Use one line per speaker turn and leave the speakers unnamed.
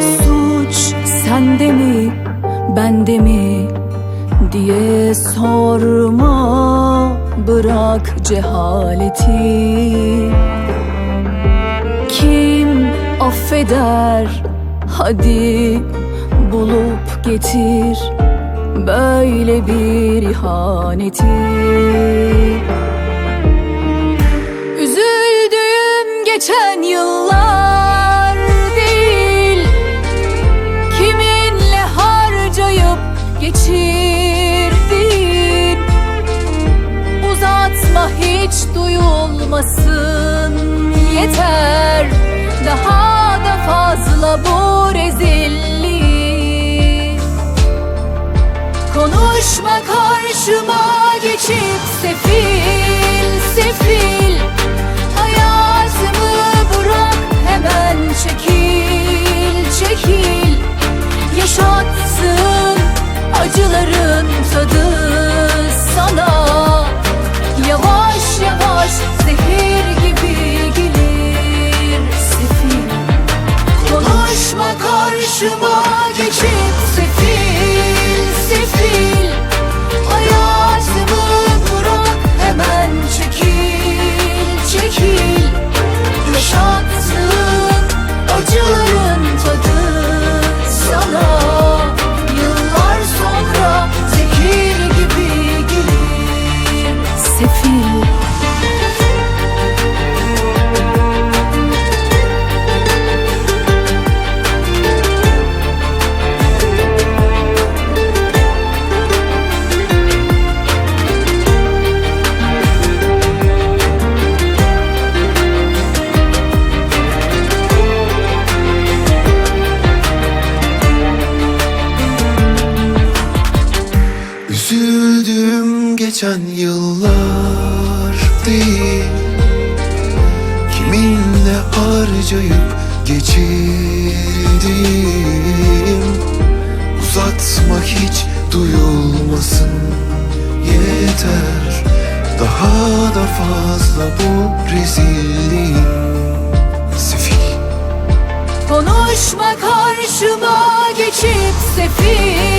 Suç sende mi bende mi diye sorma. Bırak cehaleti. Kim affeder? Hadi bulup getir Böyle bir ihaneti. Üzüldüğüm geçen yıllar geçirdin. Uzatma hiç duyulmasın. Yeter Daha da fazla bu rezillik Konuşma karşıma geçip sefil sefil acıların tadı sana. Yavaş yavaş zehir gibi gelir sefil. Konuşma karşıma
geçen yıllar değil. Kiminle harcayıp geçirdim Uzatma hiç duyulmasın yeter. Daha da fazla bu rezilliğin Sefil.
Konuşma karşıma geçip sefil